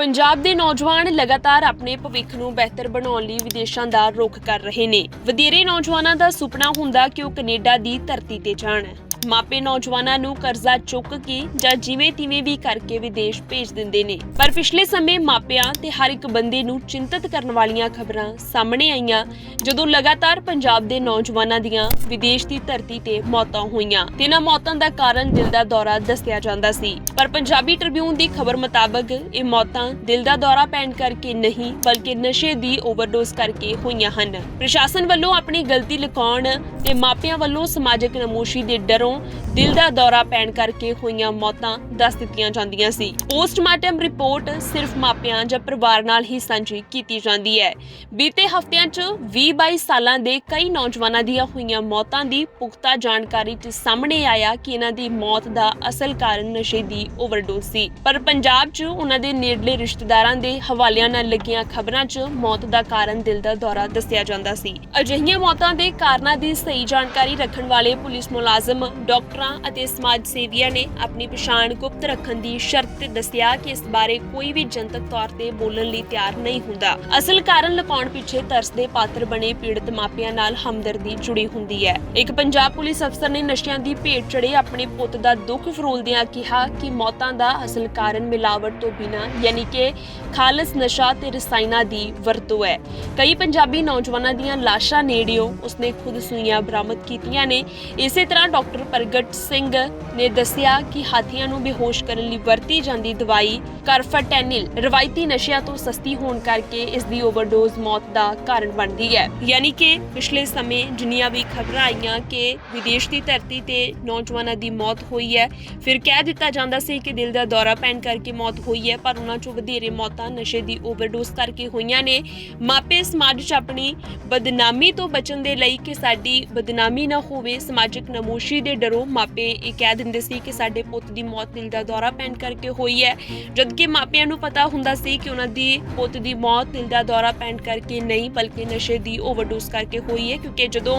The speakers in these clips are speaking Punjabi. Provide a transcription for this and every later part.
ਪੰਜਾਬ ਦੇ ਨੌਜਵਾਨ ਲਗਾਤਾਰ ਆਪਣੇ ਭਵਿੱਖ ਨੂੰ ਬਿਹਤਰ ਬਣਾਉਣ ਲਈ ਵਿਦੇਸ਼ਾਂ ਦਾ ਰੁਖ ਕਰ ਰਹੇ ਨੇ। ਵਧੇਰੇ ਨੌਜਵਾਨਾਂ ਦਾ ਸੁਪਨਾ ਹੁੰਦਾ ਕਿ ਉਹ ਕੈਨੇਡਾ ਦੀ ਧਰਤੀ ਤੇ ਜਾਣ। ਮਾਪੇ ਨੌਜਵਾਨਾਂ ਨੂੰ ਕਰਜ਼ਾ ਚੁੱਕ ਕੇ ਜਾਂ ਜਿਵੇਂ ਤਿਵੇਂ ਵੀ ਕਰਕੇ ਵਿਦੇਸ਼ ਭੇਜ ਦਿੰਦੇ ਨੇ। ਪਰ ਪਿਛਲੇ ਸਮੇਂ ਮਾਪਿਆਂ ਤੇ ਹਰ ਇੱਕ ਬੰਦੇ ਨੂੰ ਚਿੰਤਤ ਕਰਨ ਵਾਲੀਆਂ ਖਬਰਾਂ ਸਾਹਮਣੇ ਆਈਆਂ, ਜਦੋਂ ਲਗਾਤਾਰ ਪੰਜਾਬ ਦੇ ਨੌਜਵਾਨਾਂ ਦੀਆਂ ਵਿਦੇਸ਼ ਦੀ ਧਰਤੀ ਤੇ ਮੌਤਾਂ ਹੋਈਆਂ। ਤੇ ਇਹਨਾਂ ਮੌਤਾਂ ਦਾ ਕਾਰਨ ਦਿਲ ਦਾ ਦੌਰਾ ਦੱਸਿਆ ਜਾਂਦਾ ਸੀ। ਪਰ ਪੰਜਾਬੀ ਟ੍ਰਿਬਿਊਨ ਦੀ ਖਬਰ ਮੁਤਾਬਕ ਇਹ ਮੌਤਾਂ ਦਿਲ ਦਾ ਦੌਰਾ ਪੈਣ ਕਰਕੇ ਨਹੀਂ, ਬਲਕਿ ਨਸ਼ੇ ਦੀ ਓਵਰਡੋਜ਼ ਕਰਕੇ ਹੋਈਆਂ ਹਨ। ਪ੍ਰਸ਼ਾਸਨ ਵੱਲੋਂ ਆਪਣੀ ਗਲਤੀ ਲੁਕਾਉਣ ਤੇ ਮਾਪਿਆਂ ਵੱਲੋਂ ਸਮਾਜਿਕ ਨਮੋਸ਼ੀ ਦੇ ਡਰੋਂ ਦਿਲ ਦਾ ਦੌਰਾ ਪੈਣ ਕਰਕੇ ਹੋਈਆਂ ਮੌਤਾਂ ਦੱਸ ਦਿੱਤੀਆਂ ਜਾਂਦੀਆਂ ਸੀ। ਪੋਸਟਮਾਰਟਮ ਰਿਪੋਰਟ ਸਿਰਫ ਮਾਪਿਆਂ ਜਾਂ ਪਰਿਵਾਰ ਨਾਲ ਹੀ ਸਾਂਝੀ ਕੀਤੀ ਜਾਂਦੀ ਹੈ। ਬੀਤੇ ਹਫ਼ਤਿਆਂ 'ਚ 20-22 ਸਾਲਾਂ ਦੇ ਕਈ ਨੌਜਵਾਨਾਂ ਦੀਆਂ ਹੋਈਆਂ ਮੌਤਾਂ ਦੀ ਪੁਖਤਾ ਜਾਣਕਾਰੀ 'ਚ ਸਾਹਮਣੇ ਆਇਆ ਕਿ ਇਹਨਾਂ ਦੀ ਮੌਤ ਦਾ ਅਸਲ ਕਾਰਨ ਨਸ਼ੇ ਦੀ ਓਵਰਡੋਜ਼ ਸੀ। ਪਰ ਪੰਜਾਬ 'ਚ ਉਹਨਾਂ ਦੇ ਨੇੜਲੇ ਰਿਸ਼ਤੇਦਾਰਾਂ ਦੇ ਹਵਾਲਿਆਂ ਨਾਲ ਲੱਗੀਆਂ ਖਬਰਾਂ 'ਚ ਮੌਤ ਦਾ ਕਾਰਨ ਦਿਲ ਦਾ ਦੌਰਾ ਦੱਸਿਆ ਜਾਂਦਾ ਸੀ। ਅਜਿਹੀਆਂ ਮੌਤਾਂ ਦੇ ਕਾਰਨਾਂ ਦੀ ਸਹੀ ਜਾਣਕਾਰੀ ਰੱਖਣ ਵਾਲੇ ਪੁਲਿਸ ਮੁਲਾਜ਼ਮ ਡਾਕਟਰਾਂ ਅਤੇ ਸਮਾਜ ਸੇਵੀਆਂ ਨੇ ਆਪਣੀ ਪਛਾਣ ਗੁਪਤ ਰੱਖਣ ਦੀ ਸ਼ਰਤ ਤੇ ਦੱਸਿਆ ਕਿ ਇਸ ਬਾਰੇ ਕੋਈ ਵੀ ਜਨਤਕ ਤੌਰ ਤੇ ਬੋਲਣ ਲਈ ਤਿਆਰ ਨਹੀਂ ਹੁੰਦਾ। ਅਸਲ ਕਾਰਨ ਲੁਕਾਉਣ ਪਿੱਛੇ ਤਰਸ ਦੇ ਪਾਤਰ ਬਣੇ ਪੀੜਤ ਮਾਪਿਆਂ ਨਾਲ ਹਮਦਰਦੀ ਜੁੜੀ ਹੁੰਦੀ ਹੈ। ਇੱਕ ਪੰਜਾਬ ਪੁਲਿਸ ਅਫਸਰ ਨੇ ਨਸ਼ਿਆਂ ਦੀ ਭੇਟ ਚੜੇ ਆਪਣੇ ਪੁੱਤ ਦਾ ਦੁੱਖ ਫਰੋਲਦਿਆਂ ਕਿਹਾ ਕਿ ਮੌਤਾਂ ਦਾ ਅਸਲ ਕਾਰਨ ਮਿਲਾਵਟ ਤੋਂ ਬਿਨਾਂ ਯਾਨੀ ਕਿ ਖਾਲਸ ਨਸ਼ਾ ਤੇ ਰਸਾਇਣਾਂ ਦੀ ਵਰਤੋਂ ਹੈ। ਕਈ ਪੰਜਾਬੀ ਨੌਜਵਾਨਾਂ ਦੀਆਂ ਲਾਸ਼ਾਂ ਨੇੜਿਓ ਉਸਨੇ ਖੁਦ ਸੂਈਆਂ ਬਰਾਮਦ ਕੀਤੀਆਂ ਨੇ। ਇਸੇ ਤਰ੍ਹਾਂ ਡਾਕਟਰ ਪ੍ਰਗਟ ਸਿੰਘ ਨੇ ਦੱਸਿਆ ਕਿ ਹਾਥੀਆਂ ਨੂੰ ਬੇਹੋਸ਼ ਕਰਨ ਲਈ ਵਰਤੀ ਜਾਂਦੀ ਦਵਾਈ ਕਾਰਫਾਟੈਨਿਲ ਰਵਾਇਤੀ ਨਸ਼ਿਆਂ ਤੋਂ ਸਸਤੀ ਹੋਣ ਕਰਕੇ ਇਸ ਦੀ ਓਵਰਡੋਜ਼ ਮੌਤ ਦਾ ਕਾਰਨ ਬਣਦੀ ਹੈ। ਯਾਨੀ ਕਿ ਪਿਛਲੇ ਸਮੇਂ ਜਿੰਨੀਆਂ ਵੀ ਖਬਰਾਂ ਆਈਆਂ ਕਿ ਵਿਦੇਸ਼ ਦੀ ਧਰਤੀ ਤੇ ਨੌਜਵਾਨਾਂ ਦੀ ਮੌਤ ਹੋਈ ਹੈ, ਫਿਰ ਕਹਿ ਦਿੱਤਾ ਜਾਂਦਾ ਸੀ ਕਿ ਦਿਲ ਦਾ ਦੌਰਾ ਪੈਣ ਕਰਕੇ ਮੌਤ ਹੋਈ ਹੈ, ਪਰ ਉਹਨਾਂ ਚੋਂ ਵਧੇਰੇ ਮੌਤਾਂ ਨਸ਼ੇ ਦੀ ਓਵਰਡੋਜ਼ ਕਰਕੇ ਹੋਈਆਂ ਨੇ। ਮਾਪੇ ਸਮਾਜ 'ਚ ਆਪਣੀ ਬਦਨਾਮੀ ਤੋਂ ਬਚਣ ਦੇ ਲਈ ਕਿ ਸਾਡੀ ਬਦਨਾਮੀ ਨਾ ਹੋਵੇ, ਸਮਾਜਿਕ ਨਮੋਸ਼ੀ ਦੇ ਡਰੋ, ਮਾਪੇ ਇਹ ਕਹਿ ਦਿੰਦੇ ਸੀ ਕਿ ਸਾਡੇ ਪੁੱਤ ਦੀ ਮੌਤ ਦਿਲ ਦਾ ਦੌਰਾ ਪੈਣ ਕਰਕੇ ਹੋਈ ਹੈ। ਜਦਕਿ ਮਾਪਿਆਂ ਨੂੰ ਪਤਾ ਹੁੰਦਾ ਸੀ ਕਿ ਉਹਨਾਂ ਦੀ ਪੁੱਤ ਦੀ ਮੌਤ ਦਿਲ ਦਾ ਦੌਰਾ ਪੈਣ ਕਰਕੇ ਨਹੀਂ, ਬਲਕਿ ਨਸ਼ੇ ਦੀ ਓਵਰਡੋਜ਼ ਕਰਕੇ ਹੋਈ ਹੈ, ਕਿਉਂਕਿ ਜਦੋਂ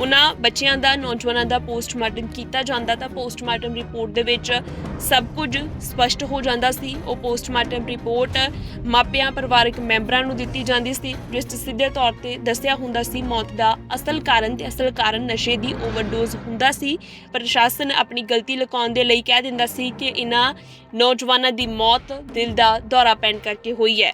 ਉਹਨਾਂ ਬੱਚਿਆਂ ਦਾ, ਨੌਜਵਾਨਾਂ ਦਾ ਪੋਸਟਮਾਰਟਮ ਕੀਤਾ ਜਾਂਦਾ, ਤਾਂ ਪੋਸਟਮਾਰਟਮ ਰਿਪੋਰਟ ਦੇ ਵਿੱਚ ਸਭ ਕੁਝ ਸਪਸ਼ਟ ਹੋ ਜਾਂਦਾ ਸੀ। ਉਹ ਪੋਸਟਮਾਰਟਮ ਰਿਪੋਰਟ ਮਾਪਿਆਂ, ਪਰਿਵਾਰਕ ਮੈਂਬਰਾਂ ਨੂੰ ਦਿੱਤੀ ਜਾਂਦੀ ਸੀ, ਜਿਸ 'ਚ ਸਿੱਧੇ ਤੌਰ ਤੇ ਦੱਸਿਆ ਹੁੰਦਾ ਸੀ ਮੌਤ ਦਾ ਅਸਲ ਕਾਰਨ ਤੇ ਅਸਲ ਕਾਰਨ ਨਸ਼ੇ ਦੀ ਓਵਰਡੋਜ਼ ਹੁੰਦਾ ਸੀ। ਪ੍ਰਸ਼ਾਸਨ ਆਪਣੀ ਗਲਤੀ ਲੁਕਾਉਣ ਦੇ ਲਈ ਕਹਿ ਦਿੰਦਾ ਸੀ ਕਿ ਇਹਨਾਂ ਨੌਜਵਾਨਾਂ ਦੀ ਮੌਤ ਦਿਲ ਦਾ ਦੌਰਾ ਪੈਣ ਕਰਕੇ ਹੋਈ ਹੈ।